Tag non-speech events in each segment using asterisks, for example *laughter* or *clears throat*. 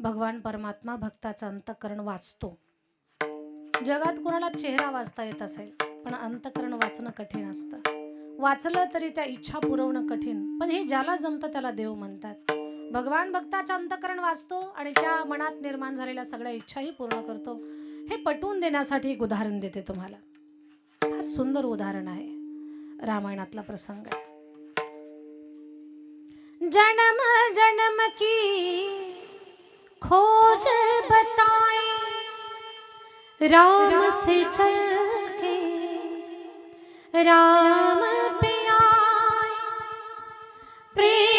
भगवान परमात्मा भक्ताचं अंतकरण वाचतो. जगात कोणाला चेहरा वाचता येत असेल पण अंतकरण वाचणं कठीण असतं. वाचलं तरी त्या इच्छा पुरवणं कठीण पण हे ज्याला जमतं त्याला देव म्हणतात. भगवान भक्ताचं अंतकरण वाचतो आणि त्या मनात निर्माण झालेल्या सगळ्या इच्छाही पूर्ण करतो. हे पटवून देण्यासाठी एक उदाहरण देते तुम्हाला. फार सुंदर उदाहरण आहे. रामायणातला प्रसंग आहे. जन्म राम से चल के राम पे आए। प्रेम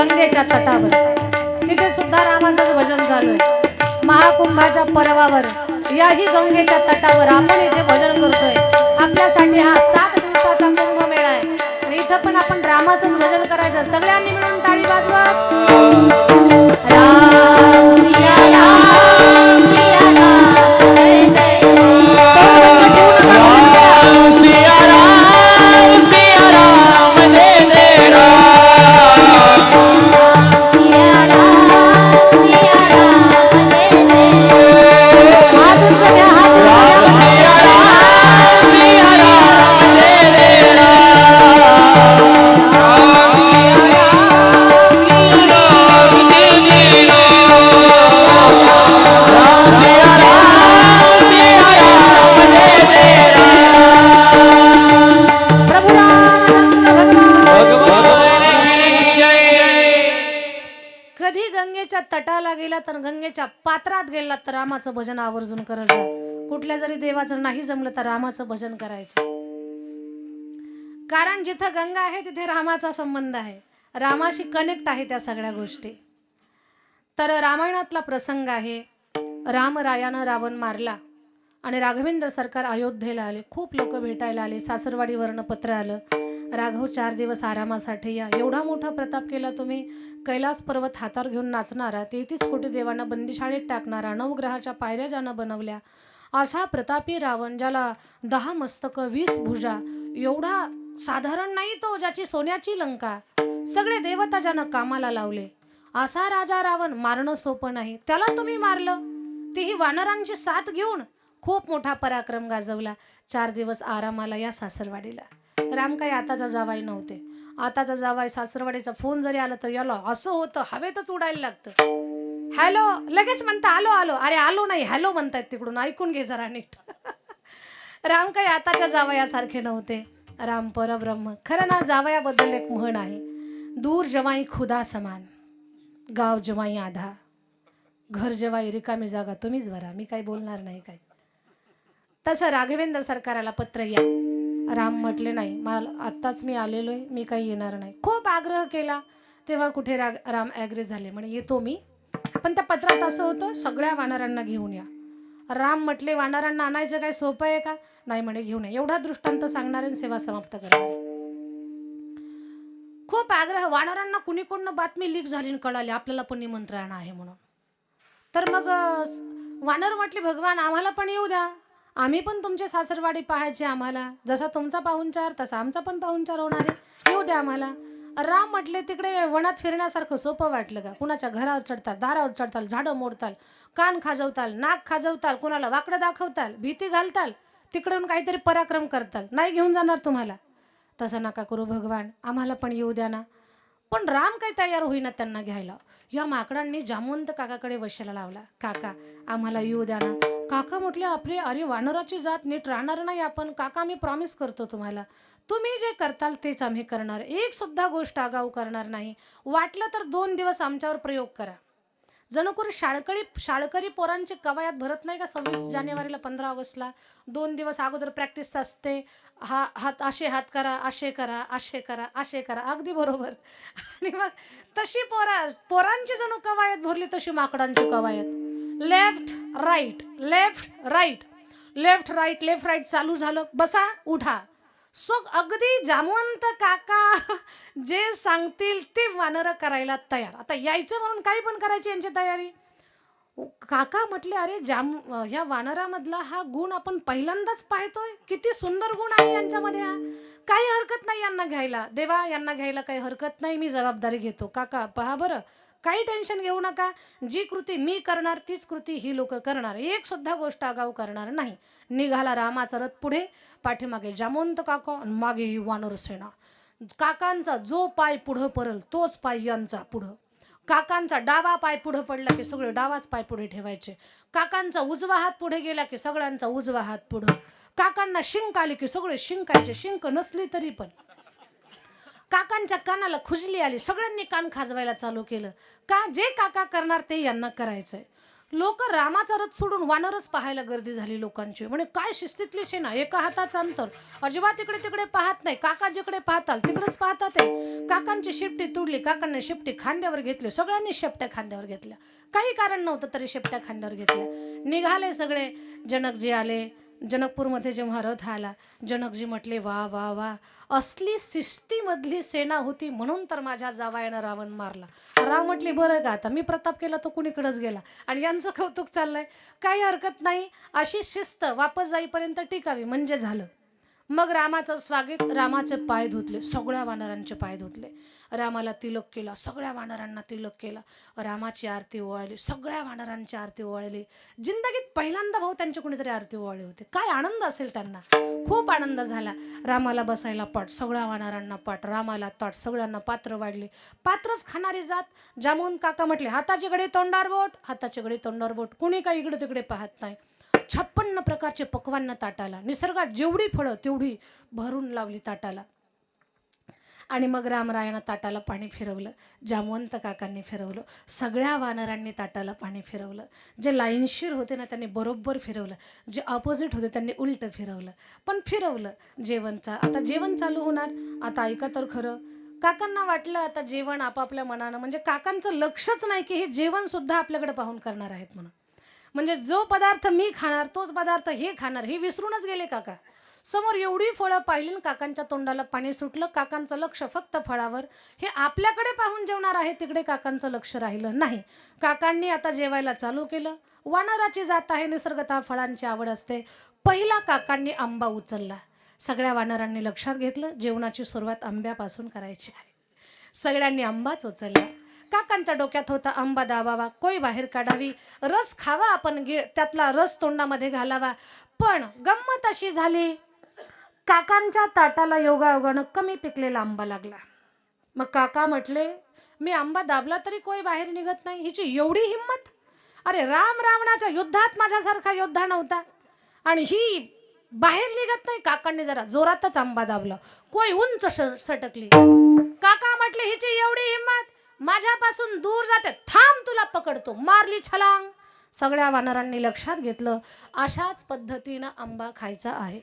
गंगेच्या तटावर. तिथे सुद्धा रामाचं भजन चालू आहे महाकुंभाच्या पर्वावर याही गंगेच्या तटावर आपण इथे भजन करतोय. आपल्यासाठी हा सात दिवसाचा कुंभमेळा आहे. इथं पण आपण रामाचंच भजन करायचं. सगळ्यांनी मिळून टाळी वाजवा. राम राम. गंगेच्या पात्रात गेला तर रामाचं भजन आवर्जून करत जा. कुठल्या जरी देवाचं नाही जमलं तर रामाचं भजन करायचं. कारण जिथं गंगा आहे तिथे रामाचा संबंध आहे. रामाशी कनेक्ट आहे त्या सगळ्या गोष्टी. तर रामायणातला प्रसंग आहे रामरायानं रावण मारला आणि राघवेंद्र सरकार अयोध्येला आले. खूप लोक भेटायला आले सासरवाडीवरनं पत्र आलं. राघव चार दिवस आरामासाठी या. एवढा मोठा प्रताप केला तुम्ही? कैलास पर्वत हातावर घेऊन नाचणारा तेहतीस कोटी देवांना बंदीशाळेत टाकणारा नवग्रहाच्या पायऱ्या ज्यानं बनवल्या असा प्रतापी रावण ज्याला दहा मस्तक वीस भुजा एवढा साधारण नाही तो ज्याची सोन्याची लंका सगळे देवता ज्यानं कामाला लावले असा राजा रावण मारणं सोपं नाही. त्याला तुम्ही मारलं? तेही वानरांची साथ घेऊन खूप मोठा पराक्रम गाजवला. चार दिवस आरामाला या सासरवाडीला. राम काही आताचा जावाई नव्हते. आताचा जावाई सासरवाडीचा फोन जरी आला तर याला असं होतं हवेतच उडायला लागतं. हॅलो लगेच म्हणता आलो आलो. अरे आलो नाही हॅलो म्हणतायत तिकडून. ऐकून घे जरा नीट. *laughs* राम काही आताच्या जावयासारखे नव्हते. राम परब्रह्म. खरं ना जावयाबद्दल एक म्हण आहे. दूर जवाई खुदा समान गाव जवाई आधा. घर जवाई रिकामी जागा तुम्हीच भरा. मी काही बोलणार नाही काही. तसं राघवेंद्र सरकाराला पत्र या. राम म्हटले नाही मला आत्ताच मी आलेलो आहे मी काही येणार नाही. खूप आग्रह केला तेव्हा कुठे राग राम ॲग्रे झाले. म्हणे येतो मी. पण त्या पत्रात असं होतं सगळ्या वानरांना घेऊन या. राम म्हटले वानरांना आणायचं काय सोपं आहे का? नाही म्हणे घेऊन या. एवढा दृष्टांत सांगणारे सेवा समाप्त करणार. खूप आग्रह वानरांना कुणी कोण बातमी लीक झाली आणि कळाली? आपल्याला पण निमंत्रण आहे म्हणून. तर मग वानर म्हटले भगवान आम्हाला पण येऊ द्या. आम्ही पण तुमचे सासरवाडी पाहायचे आम्हाला. जसा तुमचा पाहुणचार तसा आमचा पण पाहुणचार होणार आहे. येऊ द्या आम्हाला. राम म्हटले तिकडे वनात फिरण्यासारखं सोपं वाटलं का? कुणाच्या घरावर चढताल दारावर चढताल झाडं मोडताल कान खाजवताल नाक खाजवताल कुणाला वाकडं दाखवताल भीती घालताल तिकडून काहीतरी पराक्रम करताल. नाही घेऊन जाणार तुम्हाला. तसं नका करू भगवान. आम्हाला पण येऊ द्या ना. पण राम काही तयार होईना त्यांना घ्यायला. या माकडांनी जामवंत काकाकडे वशाला लावला. काका आम्हाला येऊ द्या ना. काका म्हटले आपले अरे वानराची जात नीट राहणार नाही आपण. काका मी प्रॉमिस करतो तुम्हाला. तुम्ही जे करताल तेच आम्ही करणार. एक सुद्धा गोष्ट आगाऊ करणार नाही. वाटलं तर दोन दिवस आमच्यावर प्रयोग करा. जणू करून शाळकरी शाळकरी पोरांची कवायत भरत नाही का सव्वीस जानेवारीला पंधरा ऑगस्टला? दोन दिवस अगोदर प्रॅक्टिस असते. हा हात असे हात करा असे करा असे करा असे करा. अगदी बरोबर. *laughs* आणि मग तशी पोरा पोरांची जणू कवायत भरली तशी माकडांची कवायत. Left right left right left right left right चालू झालं. बसा उठा. सो अगदी जामवंत काका *laughs* जे सांगतील ते वानरं करायला तयार. आता यायचं म्हणून काही पण करायची यांची तयारी. काका म्हटले अरे जाम ह्या वानरामधला हा गुण आपण पहिल्यांदाच पाहतोय. किती सुंदर गुण आहे यांच्यामध्ये हा. काही हरकत नाही यांना घ्यायला. देवा यांना घ्यायला काही हरकत नाही. मी जबाबदारी घेतो. काका पहा बरं. काही टेन्शन घेऊ नका. जी कृती मी करणार तीच कृती ही लोक करणार. एक सुद्धा गोष्ट आगाऊ करणार नाही. निघाला रामाचा रथ पुढे पाठीमागे जामवंत काका आणि मागे ही वानर सेना काकांचा जो पाय पुढं परल तोच पाय यांचा पुढं. काकांचा डावा पाय पुढं पडला की सगळे डावाच पाय पुढे ठेवायचे. काकांचा उजवा हात पुढे गेला की सगळ्यांचा उजवा हात पुढं. काकांना शिंक आली की सगळे शिंकायचे. शिंक नसली तरी पण. काकांच्या कानाला खुजली आली. सगळ्यांनी कान खाजवायला चालू केलं. का जे काका करणार ते यांना करायचंय. लोक रामाचा रथ सोडून वानरच पाहायला गर्दी झाली लोकांची. म्हणे काय शिस्तीतली सेना एका हाताचं अंतर. अजिबात इकडे तिकडे पाहत नाही. काका जिकडे पाहताल तिकडेच पाहतात आहे काकांची शेपटी तुडली काकांनी शेपटी खांद्यावर घेतली. सगळ्यांनी शेपट्या खांद्यावर घेतल्या. काही कारण नव्हतं तरी शेपट्या खांद्यावर घेतल्या. निघाले सगळे. जनकजी आले. जनकपूरमध्ये जेव्हा रथ आला जनकजी म्हटले वा वा वा असली शिस्तीमधली सेना होती म्हणून तर माझ्या जावायानं रावण मारला. राव म्हटली बरं का आता मी प्रताप केला तो कुणीकडंच गेला. आणि यांचं कौतुक चाललंय. काही हरकत नाही अशी शिस्त वापस जाईपर्यंत टिकावी म्हणजे झालं. मग रामाचं स्वागत रामाचे पाय धुतले सगळ्या वानरांचे पाय धुतले. रामाला तिलक केला सगळ्या वानरांना तिलक केला. रामाची आरती ओवाळली सगळ्या वानरांची आरती ओवाळली. जिंदगीत पहिल्यांदा भाऊ त्यांची कोणीतरी आरती ओवाळली होती. काय आनंद असेल त्यांना? खूप आनंद झाला. रामाला बसायला पाठ सगळ्या वानरांना पाठ रामाला ताट सगळ्यांना पात्र वाढले. पात्रच खाणारी जात जामून काका म्हटले हाताची गडी तोंडार बोट. हाताची गडी तोंडार बोट. कुणी काही इकडे तिकडे पाहत नाही. छप्पन्न प्रकारचे पक्वांना ताटाला. निसर्गात जेवढी फळं तेवढी भरून लावली ताटाला. आणि मग रामरायानं ताटाला पाणी फिरवलं जामवंत काकांनी फिरवलं सगळ्या वानरांनी ताटाला पाणी फिरवलं. जे लाईनशीर होते ना त्यांनी बरोबर फिरवलं. जे ऑपोजिट होते त्यांनी उलटं फिरवलं. पण फिरवलं जेवणचा. आता जेवण चालू होणार. आता ऐका तर खरं. काकांना वाटलं आता जेवण आपापल्या मनानं म्हणजे काकांचं लक्षच नाही की हे जेवण सुद्धा आपल्याकडे पाहून करणार आहेत म्हणून. म्हणजे जो पदार्थ मी खाणार तोच पदार्थ हे खाणार हे विसरूनच गेले काका. समोर एवढी फळं पाहिली काकांच्या तोंडाला पाणी सुटलं काकांचं लक्ष फक्त फळावर. हे आपल्याकडे पाहून जेवणार आहे तिकडे काकांचं लक्ष राहिलं नाही. काकांनी आता जेवायला चालू केलं. वानराची जात आहे निसर्गतः फळांची आवड असते. पहिला काकांनी आंबा उचलला. सगळ्या वानरांनी लक्षात घेतलं. जेवणाची सुरुवात आंब्यापासून करायची आहे. सगळ्यांनी आंबाच उचलला. काकांच्या डोक्यात होता आंबा दाबावा कोय बाहेर काढावी. रस खावा आपण गे त्यातला रस तोंडामध्ये घालावा. पण गंमत अशी झाली काकांच्या ताटाला योगायोगानं कमी पिकलेला आंबा लागला. मग काका म्हटले मी आंबा दाबला तरी कोई बाहेर निघत नाही हिची एवढी हिंमत? अरे राम रावणाच्या युद्धात माझ्यासारखा योद्धा नव्हता. आणि ही बाहेर निघत नाही काकांनी जरा जोरातच आंबा दाबला. कोई उंच सटकली. काका म्हटले हिची एवढी हिंमत? माझ्यापासून दूर जाते थांब तुला पकडतो मारली छलांग. सगळ्या वानरांनी लक्षात घेतलं अशाच पद्धतीनं आंबा खायचा आहे.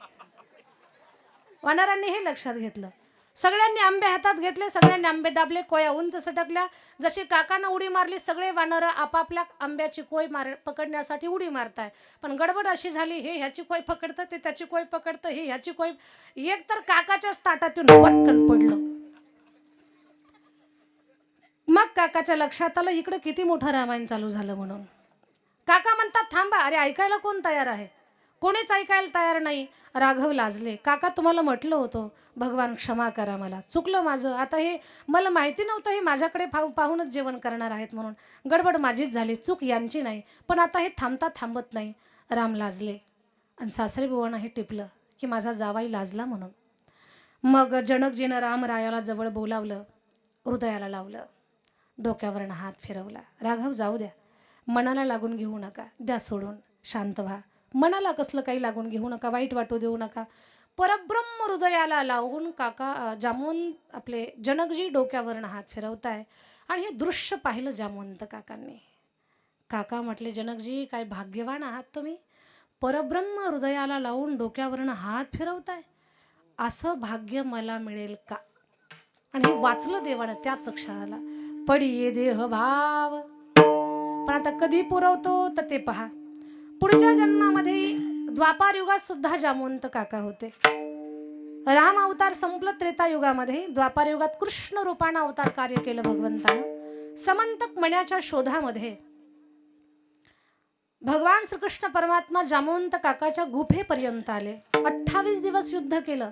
वानरांनी हे लक्षात घेतलं. सगळ्यांनी आंबे हातात घेतले सगळ्यांनी आंबे दाबले कोया उंच सटकल्या. जशी काकानं उडी मारली सगळे वानरं आपापल्या आंब्याची कोय मार पकडण्यासाठी उडी मारताय. पण गडबड अशी झाली हे ह्याची कोय पकडतं ते त्याची कोय पकडतं हे ह्याची कोय एक तर काकाच्याच ताटातून पटकन पडलं. मग काकाच्या लक्षात आलं इकडं किती मोठं रामायण चालू झालं म्हणून. काका म्हणतात थांबा अरे ऐकायला कोण तयार आहे? कोणीच ऐकायला तयार नाही. राघव लाजले. काका तुम्हाला म्हटलं होतं. भगवान क्षमा करा मला. चुकलं माझं. आता हे मला माहिती नव्हतं हे माझ्याकडे पाहू पाहूनच जेवण करणार आहेत म्हणून. गडबड माझीच झाली. चूक यांची नाही. पण आता हे थांबता थांबत नाही. राम लाजले. आणि सासरे बुवानं हे टिपलं की माझा जावाई लाजला म्हणून. मग जनकजीनं रामरायाला जवळ बोलावलं. हृदयाला लावलं. डोक्यावरनं हात फिरवला. राघव जाऊ द्या. मनाला लागून घेऊ नका. द्या सोडून. शांत व्हा. मनाला कसलं काही लागून घेऊ नका वाईट वाटू देऊ नका. परब्रह्म हृदयाला लावून काका जामवंत आपले जनकजी डोक्यावरनं हात फिरवताय. आणि हे दृश्य पाहिलं जामवंत काकांनी. काका म्हटले जनकजी काय भाग्यवान आहात तुम्ही? परब्रह्म हृदयाला लावून डोक्यावरनं हात फिरवताय? असं भाग्य मला मिळेल का? आणि हे वाचलं देवानं त्याच क्षणाला. पडिये देह भाव. पण आता कधी पुरवतो तर ते पहा. पुढच्या जन्मामध्ये द्वापार युगात सुद्धा जामवंत काका होते. राम अवतार संपलं त्रेतायुगामध्ये द्वापार युगात कृष्ण रूपानं अवतार कार्य केलं भगवंतानं. समंतक मण्याच्या शोधामध्ये भगवान श्रीकृष्ण परमात्मा जामवंत काकाच्या गुफेपर्यंत आले. अठ्ठावीस दिवस युद्ध केलं.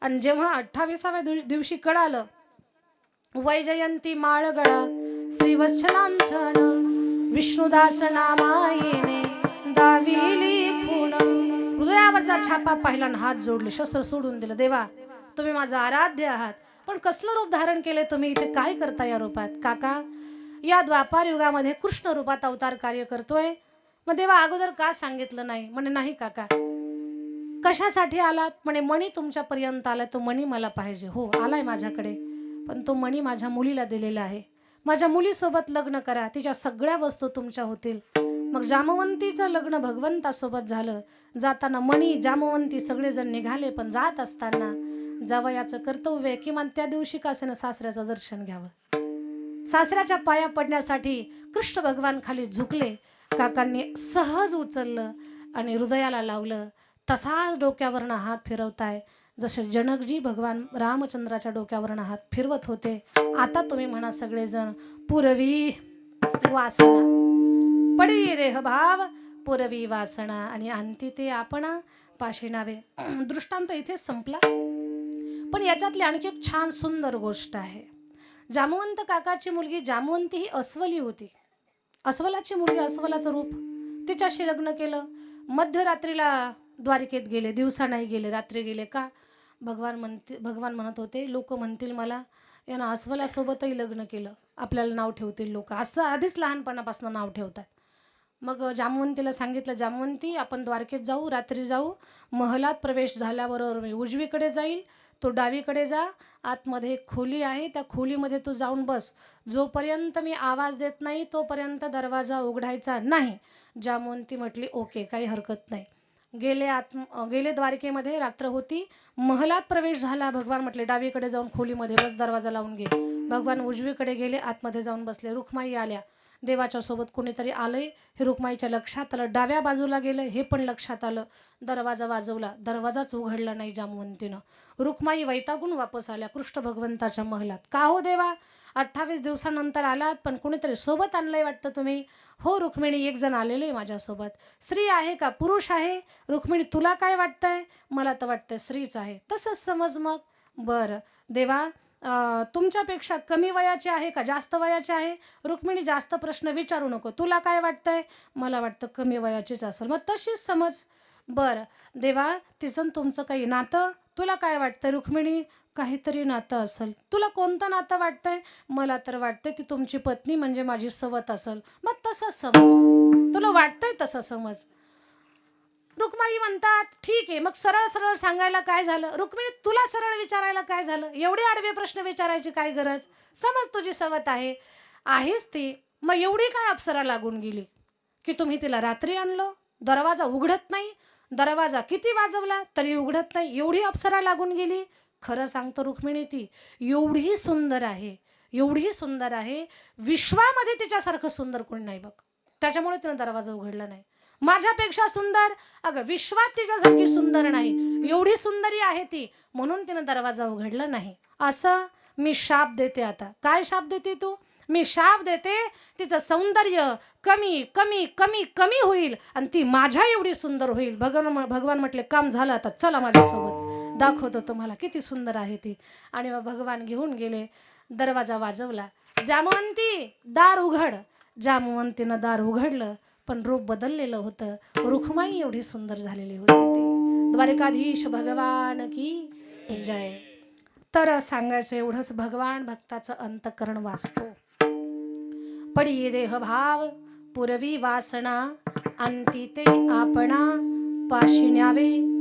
आणि जेव्हा अठ्ठावीसाव्या दिवशी कळालं वैजयंती माळगळा श्रीवत्सलांछन विष्णुदास नामायेने दाविली हृदयावरचा छापा पाहिला आणि हात जोडले शस्त्र सोडून दिलं देवा तुम्ही माझं आराध्य आहात. पण कसलं रूप धारण केले तुम्ही? इथे काय करता या रूपात? काका या द्वापार युगामध्ये कृष्ण रूपात अवतार कार्य करतोय. मग देवा अगोदर का सांगितलं नाही? म्हणे नाही काका. कशासाठी आलात? म्हणे मणी तुमच्यापर्यंत आलाय तो मणी मला पाहिजे. हो आलाय माझ्याकडे पण तो मणी माझ्या मुलीला दिलेला आहे. माझ्या मुलीसोबत लग्न करा तिच्या सगळ्या वस्तू तुमच्या होतील. मग जामवंतीचं लग्न भगवंतासोबत झालं. जाताना मणी जामवंती सगळेजण निघाले पण जात असताना जावयाचं कर्तव्य आहे, किमान त्या दिवशी कासेनं सासऱ्याचं दर्शन घ्यावं? सासऱ्याच्या पाया पडण्यासाठी कृष्ण भगवान खाली झुकले. काकांनी सहज उचललं आणि हृदयाला लावलं. तसाच डोक्यावरनं हात फिरवताय. जसे जनकजी भगवान रामचंद्राच्या डोक्यावरनं हात फिरवत होते. आता तुम्ही म्हणा सगळेजण पुरवी वासना. पडी देह भाव पुरवी वासना आणि अंती ते आपण पाशिनावे *clears throat* दृष्टांत इथेच संपला. पण याच्यातली आणखी एक छान सुंदर गोष्ट आहे. जामवंत काकाची मुलगी जामवंती ही अस्वली होती. अस्वलाची मुलगी अस्वलाचं रूप. तिच्याशी लग्न केलं. मध्यरात्रीला द्वारिकेत गेले. दिवसा नाही गेले. रात्री गेले का? भगवान म्हणते भगवान म्हणत होते लोक म्हणतील मला. यानं अस्वलासोबतही लग्न केलं. आपल्याला नाव ठेवतील लोक. असं आधीच लहानपणापासून नाव ठेवतात. मग जामवंतीला सांगितलं जामवंती आपण द्वारकेत जाऊ रात्री जाऊ. महलात प्रवेश झाल्याबरोबर मी उजवीकडे जाईल तो डावीकडे जा. आतमध्ये एक खोली आहे त्या खोलीमध्ये तू जाऊन बस. जोपर्यंत मी आवाज देत नाही तोपर्यंत दरवाजा उघडायचा नाही. जामवंती म्हटली ओके काही हरकत नाही. गेले आत गेले द्वारकेमध्ये रात्र होती. महलात प्रवेश झाला भगवान म्हटले डावीकडे जाऊन खोलीमध्ये बस दरवाजा लावून घे. भगवान उजवीकडे गेले आतमध्ये जाऊन बसले. रुखमाई आल्या. देवाच्या सोबत कोणीतरी आलंय? हे रुक्माईच्या लक्षात आलं. डाव्या बाजूला गेलं हे पण लक्षात आलं. दरवाजा वाजवला. दरवाजाच उघडला नाही जामवंतीनं. रुक्माई वैतागून वापस आल्या कृष्ण भगवंताच्या महलात. का हो देवा? अठ्ठावीस दिवसानंतर आलात पण कुणीतरी सोबत आणलंय वाटतं तुम्ही? हो रुक्मिणी एक जण आलेले आहे माझ्यासोबत. स्त्री आहे का? पुरुष आहे? रुक्मिणी तुला काय वाटतंय? मला तर वाटतंय स्त्रीच आहे. तसंच समज मग. बरं. देवा तुमच्यापेक्षा कमी वयाचे आहे का? जास्त वयाचे आहे? रुक्मिणी जास्त प्रश्न विचारू नको. तुला काय वाटतंय? मला वाटतं कमी वयाचीच असेल. मग तशीच समज. बरं. देवा तिचं तुमचं काही नातं? तुला काय वाटतं रुक्मिणी काहीतरी नातं असेल. तुला कोणतं नातं वाटतंय? मला तर वाटतंय ती तुमची पत्नी म्हणजे माझी सवत असेल. मग तसंच समज. तुला वाटतंय तसं समज. रुक्माई म्हणतात ठीक आहे मग सरळ सरळ सांगायला काय झालं? रुक्मिणी तुला सरळ विचारायला काय झालं? एवढे आडवे प्रश्न विचारायची काय गरज? समज तुझी सवत आहे आहेच ती मग एवढी काय अप्सरा लागून गेली? की तुम्ही तिला रात्री आणलं दरवाजा उघडत नाही दरवाजा किती वाजवला तरी उघडत नाही एवढी अप्सरा लागून गेली? खरं सांगतो रुक्मिणी ती एवढी सुंदर आहे एवढी सुंदर आहे विश्वामध्ये तिच्यासारखं सुंदर कोणी नाही बघ. त्याच्यामुळे तिनं दरवाजा उघडला नाही. माझ्यापेक्षा सुंदर. अगं विश्वात तिच्या जागी सुंदर नाही. एवढी सुंदरी आहे ती म्हणून तिनं दरवाजा उघडला नाही. असं मी शाप देते आता. काय शाप देते तू? मी शाप देते तिचं सौंदर्य कमी कमी कमी कमी होईल आणि ती माझ्या एवढी सुंदर होईल. भगवान भगवान म्हटले काम झालं आता चला माझ्यासोबत. दाखवतो तुम्हाला किती सुंदर आहे ती. आणि मग भगवान घेऊन गेले दरवाजा वाजवला. जामवंती दार उघड. जामवंतीनं दार उघडलं. पण रूप बदललेलं होतं. रुखमाई एवढी सुंदर झालेली होती द्वारिकाधीश द्वारकाधीश भगवान की जय. तर सांगायचं एवढंच भगवान भक्ताचं अंतकरण वाचतो. पडी देह भाव पुरवी वासना अंतिते आपणा पाशी न्यावे